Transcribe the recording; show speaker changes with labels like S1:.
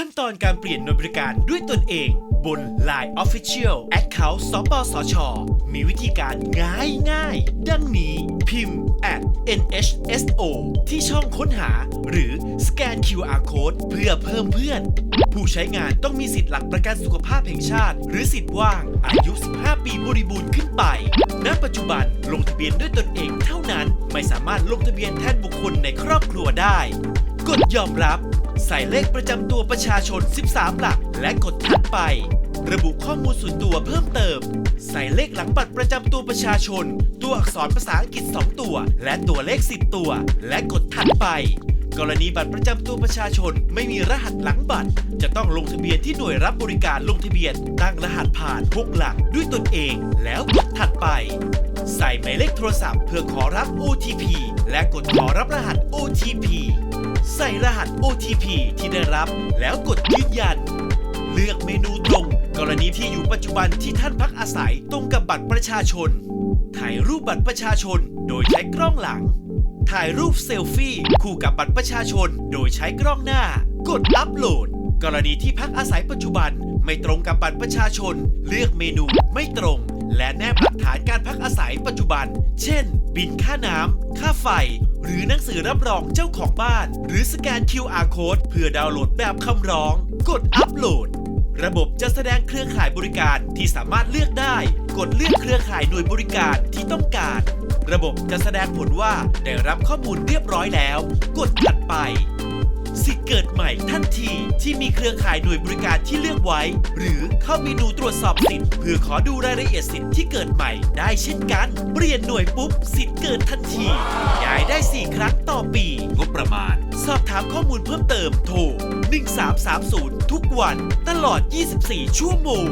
S1: ขั้นตอนการเปลี่ยนหน่วยบริการด้วยตนเอง บน Line Official Account สปสช มีวิธีการง่ายง่ายดังนี้พิมพ์ at nhso ที่ช่องค้นหา หรือสแกน QR Code เพื่อเพิ่มเพื่อน ผู้ใช้งานต้องมีสิทธิ์หลักประกันสุขภาพแห่งชาติ หรือสิทธิ์ว่าง อายุ 15 ปีบริบูรณ์ขึ้นไป ณ ปัจจุบันลงทะเบียนด้วยตนเองเท่านั้น ไม่สามารถลงทะเบียนแทนบุคคลในครอบครัวได้ กดยอมรับ ใส่เลขประจำตัวประชาชน 13 หลัก และกดถัดไป ระบุข้อมูลส่วนตัวเพิ่มเติม ใส่เลขหลังบัตรประจำตัวประชาชน ตัวอักษรภาษาอังกฤษ 2 ตัว และตัวเลข 10 ตัว และกดถัดไป กรณีบัตรประจำตัวประชาชนไม่มีรหัสหลังบัตร จะต้องลงทะเบียนที่หน่วยรับบริการลงทะเบียน ตั้งรหัสผ่าน6หลักด้วยตนเอง แล้วกดถัดไป ใส่หมายเลขโทรศัพท์เพื่อขอรับ OTP และกดขอรับรหัส OTP ใส่รหัส OTP ที่ได้รับ แล้วกดยืนยัน เลือกเมนูตรง กรณีที่อยู่ปัจจุบันที่ท่านพักอาศัยตรงกับบัตรประชาชน ถ่ายรูปบัตรประชาชน โดยใช้กล้องหลัง ถ่ายรูปเซลฟี่ คู่กับบัตรประชาชน โดยใช้กล้องหน้า กดอัปโหลด กรณีที่พักอาศัยปัจจุบันไม่ตรงกับบัตรประชาชน เลือกเมนูไม่ตรง และแนบหลักฐานการพักอาศัยปัจจุบัน เช่น บินค่าน้ำ ค่าไฟ หรือหนังสือรับรองเจ้าของบ้าน หรือสแกน QR code เพื่อดาวน์โหลดแบบคำร้อง กดอัปโหลด ระบบจะแสดงเครือข่ายบริการที่สามารถเลือกได้ กดเลือกเครือข่ายหน่วยบริการที่ต้องการ ระบบจะแสดงผลว่าได้รับข้อมูลเรียบร้อยแล้ว กดถัดไป สิทธิ์เกิดใหม่ทันทีที่มีเครือข่ายหน่วยบริการที่เลือกไว้ หรือเข้าเมนูตรวจสอบสิทธิ์เพื่อขอดูรายละเอียดสิทธิ์ที่เกิดใหม่ ได้เช่นกัน เปลี่ยนหน่วยปุ๊บ สิทธิ์เกิดทันทีย้ายได้ 4 ครั้งต่อปี งบประมาณ สอบถามข้อมูลเพิ่มเติมโทร 1330 ทุกวัน ตลอด 24 ชั่วโมง